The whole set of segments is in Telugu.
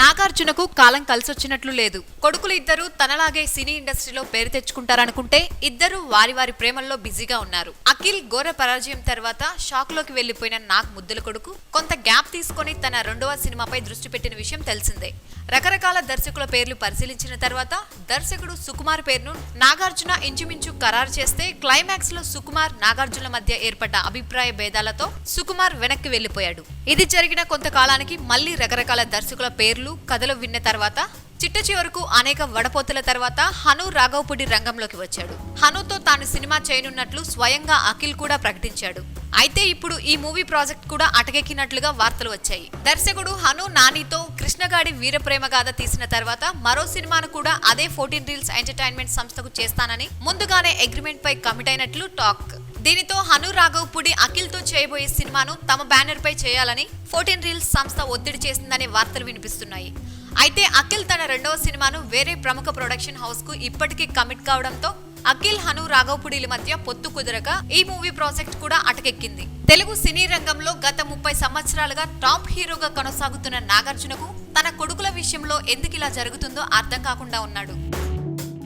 నాగార్జునకు కాలం కలిసొచ్చినట్లు లేదు. కొడుకులు ఇద్దరు తనలాగే సినీ ఇండస్ట్రీలో పేరు తెచ్చుకుంటారనుకుంటే ఇద్దరు వారి వారి ప్రేమల్లో బిజీగా ఉన్నారు. అఖిల్ ఘోర పరాజయం తర్వాత షాక్లోకి వెళ్ళిపోయిన నాగ్ ముద్దుల కొడుకు కొంత గ్యాప్ తీసుకొని తన రెండవ సినిమాపై దృష్టి పెట్టిన విషయం తెలిసిందే. రకరకాల దర్శకుల పేర్లు పరిశీలించిన తర్వాత దర్శకుడు సుకుమార్ పేరును నాగార్జున ఇంచుమించు ఖరారు చేస్తే క్లైమాక్స్లో సుకుమార్ నాగార్జున మధ్య ఏర్పడ్డ అభిప్రాయ భేదాలతో సుకుమార్ వెనక్కి వెళ్ళిపోయాడు ఇది జరిగిన కొంతకాలానికి మళ్ళీ రకరకాల దర్శకుల పేర్లు కథలు విన్న తర్వాత చిట్ట చివరకు అనేక వడపోతుల తర్వాత హను రాఘవపుడి రంగంలోకి వచ్చాడు. హనుతో తాను సినిమా చేయనున్నట్లు స్వయంగా అఖిల్ కూడా ప్రకటించాడు. అయితే ఇప్పుడు ఈ మూవీ ప్రాజెక్ట్ కూడా అటకెక్కినట్లుగా వార్తలు వచ్చాయి. దర్శకుడు హను నానితో కృష్ణగాడి వీరప్రేమగాథ తీసిన తర్వాత మరో సినిమాను కూడా అదే ఫోర్టీన్ రీల్స్ ఎంటర్టైన్మెంట్ సంస్థకు చేస్తానని ముందుగానే అగ్రిమెంట్ పై కమిట్ అయినట్లు టాక్. దీనితో హను రాఘవపుడి అఖిల్ చేయబోయే సినిమాను తమ బ్యానర్ పై చేయాలని ఫోర్టీన్ రీల్స్ సంస్థ ఒత్తిడి చేసిందనే వార్తలు వినిపిస్తున్నాయి. అయితే అఖిల్ తన రెండవ సినిమాను వేరే ప్రముఖ ప్రొడక్షన్ హౌస్కు ఇప్పటికీ కమిట్ కావడంతో అఖిల్ హను రాఘవపుడిల మధ్య పొత్తు కుదరక ఈ మూవీ ప్రాజెక్ట్ కూడా అటకెక్కింది. తెలుగు సినీ రంగంలో గత ముప్పై సంవత్సరాలుగా టాప్ హీరోగా కొనసాగుతున్న నాగార్జునకు తన కొడుకుల విషయంలో ఎందుకు ఇలా జరుగుతుందో అర్థం కాకుండా ఉన్నాడు.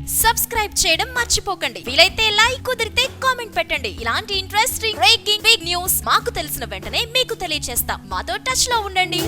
సబ్స్క్రైబ్ చేయడం మర్చిపోకండి. వీలైతే లైక్ కుదిరితే కామెంట్ పెట్టండి. ఇలాంటి ఇంట్రెస్టింగ్ బ్రేకింగ్ బిగ్ న్యూస్ మాకు తెలిసిన వెంటనే మీకు తెలియజేస్తాం మాతో టచ్లో ఉండండి.